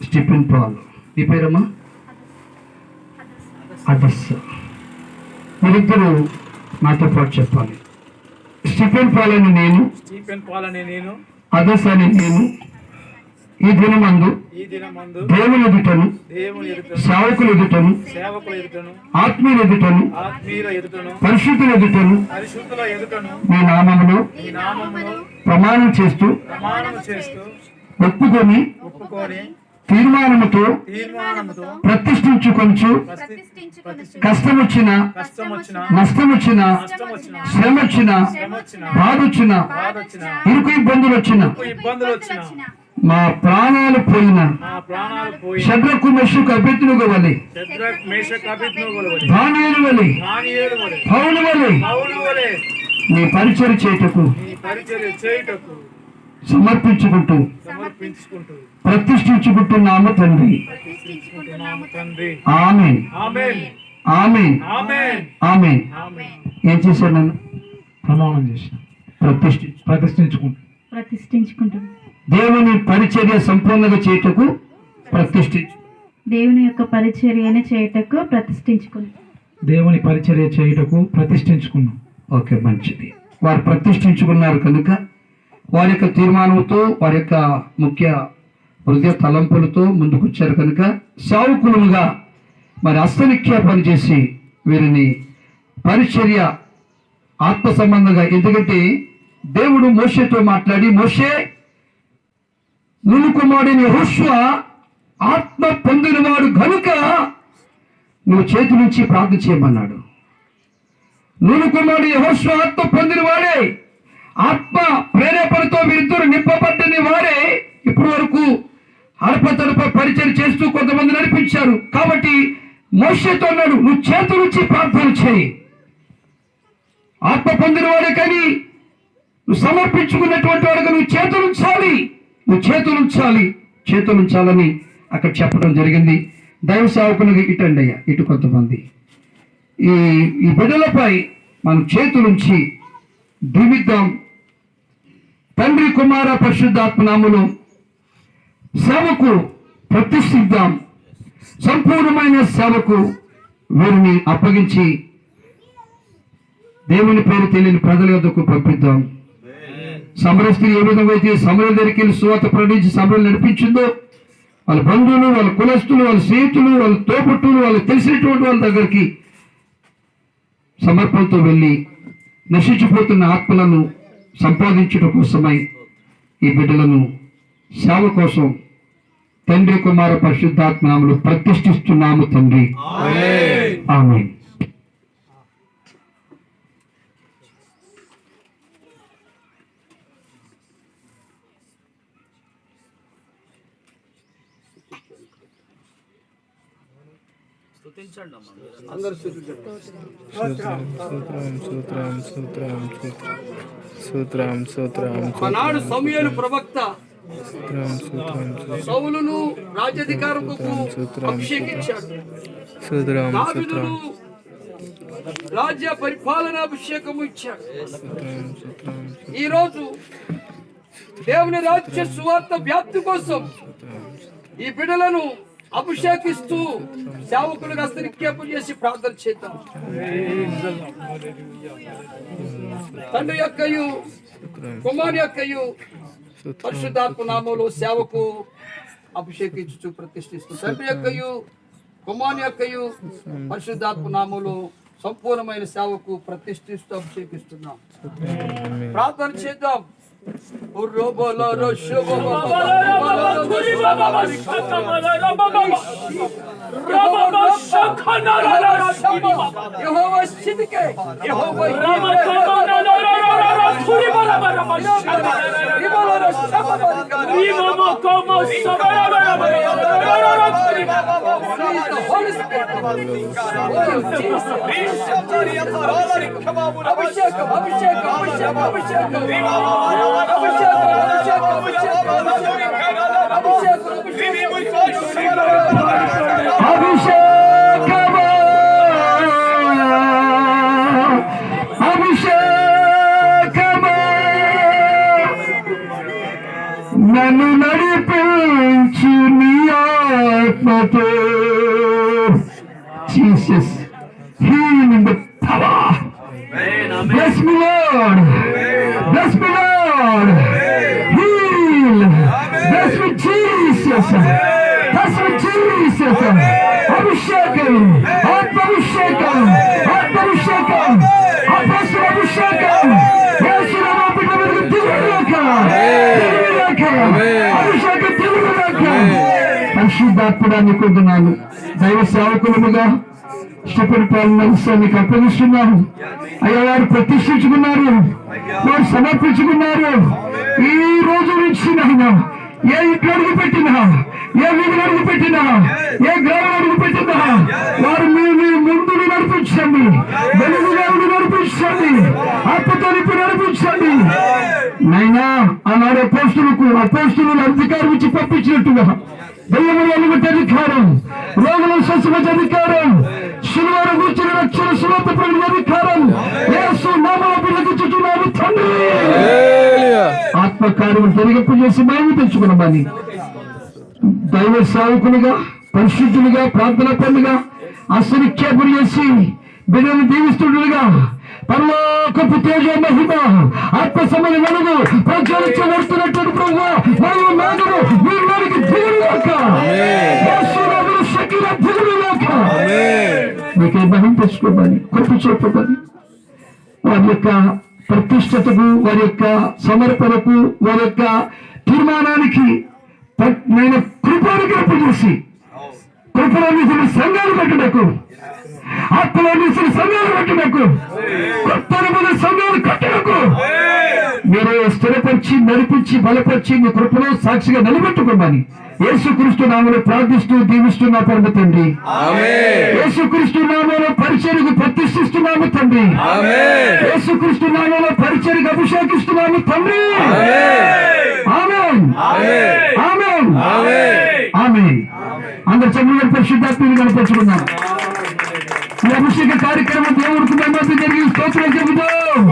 Stiffen Paul. నీ పేరమ్మా? అదస్ మీరిద్దరు నాతో పాటు చెప్పాలి. స్టిఫెన్ పాల్ అని నేను స్టీఫెన్ పాల్ అనే నేను అదస్ అని నేను ఈ దినమందు దేవుని ఎదుటను సేవకుల ఎదుటను ఆత్మీయుల ఎదుటను పరిశుద్ధుల ఎదుటను మీ నామమును నామమును ప్రమాణం చేస్తూ ప్రమాణం చేస్తూ ఒప్పుకొని ఒప్పుకొని తీర్మానముతో తీర్మానముతో ప్రతిష్ఠించుకొంచు ప్రతిష్ఠించుకొనుచు కష్టం వచ్చిన కష్టం వచ్చిన నష్టం వచ్చిన నష్టం వచ్చిన శ్రమ వచ్చిన శ్రమ వచ్చిన బాధ వచ్చిన బాధ వచ్చిన ఇరుకు ఇబ్బందులు వచ్చిన ఇబ్బందులు వచ్చిన మా ప్రాణాలు పోయిన శద్రక్ మేషక్ అభిజ్ఞులు వలె ధాన్యాలు వలి దానియేలు వలె పౌలు వలి నీ పరిచయ చేయుటకు సమర్పించుకుంటూ ప్రతిష్ఠించుకుంటున్నాము తండ్రి. ఆమె ఆమె ఆమె ఏం చేశాను నన్ను? ప్రమాణం చేశాను. ప్రతిష్ఠి ప్రతిష్ఠించుకుంటూ ప్రతిష్ఠించుకుంటుంది దేవుని పరిచర్య సంపూర్ణంగా చేయుటకు ప్రతిష్ఠించు దేవుని యొక్క పరిచర్యను చేయుటకు ప్రతిష్ఠించుకుంది దేవుని పరిచర్య చేయుటకు ప్రతిష్ఠించుకున్నాం. ఓకే మంచిది. వారు ప్రతిష్ఠించుకున్నారు కనుక వారి యొక్క తీర్మానంతో వారి యొక్క ముఖ్య హృదయ తలంపులతో ముందుకొచ్చారు కనుక సావుకులుగా మరి అస్తనిఖ్య పనిచేసి వీరిని పరిచర్య ఆత్మ సంబంధంగా. ఎందుకంటే దేవుడు మోషేతో మాట్లాడి మోషే నును కుమారుడిని యెహోషువ ఆత్మ పొందినవాడు కనుక నువ్వు చేతి నుంచి ప్రార్థన చేయమన్నాడు. నూనె కుమారుడి హోస్వ ఆత్మ పొందిన వాడే ఆత్మ ప్రేరేపణతో వీరిద్దరు నింపబడ్డని వారే ఇప్పటి వరకు అడప తడప పరిచయం చేస్తూ కొంతమంది నడిపించారు. కాబట్టి మోషేతో అన్నాడు నువ్వు చేతులుచ్చి నుంచి ప్రార్థన చేయి. ఆత్మ పొందిన వాడే కానీ నువ్వు సమర్పించుకున్నటువంటి వాడుగా నువ్వు చేతులు ఉంచాలి. నువ్వు చేతులు ఉంచాలి. చేతులు ఉంచాలని అక్కడ చెప్పడం జరిగింది. దైవ సేవకునికి ఇటండి అయ్యా ఇటు కొంతమంది. ఈ ఈ బిడ్డలపై మనం చేతులుంచి దీవిద్దాం తండ్రి కుమార పరిశుద్ధాత్మనాములు సేవకు ప్రతిష్ఠిద్దాం. సంపూర్ణమైన సేవకు వీరిని అప్పగించి దేవుని పేరు తెలియని ప్రజల యొద్దకు పంపిద్దాం. సమర స్త్రీ ఏ విధంగా అయితే సమర దగ్గరికి వెళ్ళి సువాత ప్రకటించి సమరం నడిపించిందో వాళ్ళ బంధువులు వాళ్ళ కులస్తులు వాళ్ళ స్నేహితులు వాళ్ళ తోబుట్టులు వాళ్ళకి తెలిసినటువంటి వాళ్ళ దగ్గరికి సమర్పణతో వెళ్ళి నశించిపోతున్న ఆత్మలను సంపాదించడం కోసమై ఈ బిడ్డలను సేవ కోసం తండ్రి కుమార పరిశుద్ధాత్మనాములు ప్రతిష్ఠిస్తున్నాము తండ్రి. ఆమె సూత్రం సూత్రం సూత్రం సూత్రం సూత్రం ఆనాడు సమయలు ప్రవక్త సౌలును రాజ్యాధికారముకు అభిషేకించాడు. దావీదును రాజ్య పరిపాలన అభిషేకము ఇచ్చాడు. సూత్రం సూత్రం ఈ రోజు దేవుని రాజ్య సువార్త వ్యాప్తి కోసం ఈ బిడ్డలను అభిషేకిస్తూ సేవకులుగా హస్తనిక్షేపం చేసి ప్రార్థన చేద్దాం. తండ్రి యొక్కయు కుమారు యొక్కయు పరిశుద్ధాత్మ నామంలో సేవకు అభిషేకించు ప్రతిష్ఠిస్తూ తండ్రి యొక్కయు కుమారు యొక్కయు పరిశుద్ధాత్మ నామంలో సంపూర్ణమైన సేవకు ప్రతిష్ఠిస్తూ అభిషేకిస్తున్నాం. ప్రార్థన చేద్దాం. Urro bolo rosho bolo bolo kuri baba bashaka mara baba baba bashaka nara nara shiri baba Yehova shidike Yehova rama kama nara nara nara kuri baba baba bashaka rima bolo rosho baba rima kama sabara baba baba అభిషేకం అభిషేకం అభిషేకం అభిషేకం అభిషేకం అభిషేకం అభిషేకం అభిషేకము అభిషేకము నన్ను నడిపించు నీ name of Jesus. Heal in the power. Bless me, Lord. పరిశుద్ధాత్మడాన్ని కొంటున్నాను దైవ సేవకులముగా ఇష్టపడిపాలన్న విషయాన్ని అప్పగిస్తున్నాను. అయ్యా వారు ప్రతిష్ఠించుకున్నారు. వారు సమర్పించుకున్నారు. ఈ రోజు నుంచి నాయన ఏ ఇంట్లో అడుగు పెట్టినా ఏ వీధులు అడుగు పెట్టినా ఏ గ్రామం అడుగు పెట్టినా వారు మీ మీ ముందుని నడిపించండి. వెలుగుగా ఉండి నడిపించండి. ఆత్మతో నింపి నడిపించండి. నైనా ఆనాడు అపోస్తులకు అపోస్తులు అధికారం ఇచ్చి పంపించినట్టుగా దయ్యములు ఎలుగుట అధికారం. రోగులను స్వస్థపరిచే అధికారం. శిలువను కూర్చుని రక్షణ సులభ ప్రజల అధికారం. యేసు నామమున పిలిపించుచున్నాను తండ్రి. ఆత్మకార్యం జరిగింపు చేసి మేము తెచ్చుకున్నామని దైవ సేవకులుగా పరిశుద్ధులుగా ప్రార్థన పనులుగా అసనిక్షేపం చేసి బిడ్డలు దీవిస్తుండగా పరలోకపు తేజ మహిమ ఆత్మ సమయ వెలుగు ప్రజ్వలించబడుతున్నటువంటి ప్రభు మరియు మేఘము వీరిలోనికి దిగులుగాక మీకే మహిమ తెచ్చుకోమని కృప చూపమని. వారి యొక్క ప్రతిష్టతకు వారి యొక్క సమర్పణకు వారి యొక్క తీర్మానానికి నేను నడిపించి బలపరిచి మీ కృపలో సాక్షిగా నిలబెట్టుకోమని యేసుక్రీస్తు నామలో ప్రార్థిస్తూ దీవిస్తున్నా పరమ తండ్రి. యేసుక్రీస్తు నామలో పరిచయకు ప్రతిష్ఠిస్తున్నాము తండ్రి. యేసుక్రీస్తు నామలో పరిచయకు అభిషేకిస్తున్నాము తండ్రి. అందరు చంద్రుడు పరిశుద్ధాత్మని కనిపించుకున్నాం ఈ అభిషేక కార్యక్రమం దేవుడికి మేము జరిగి స్తోత్రం చెబుతాం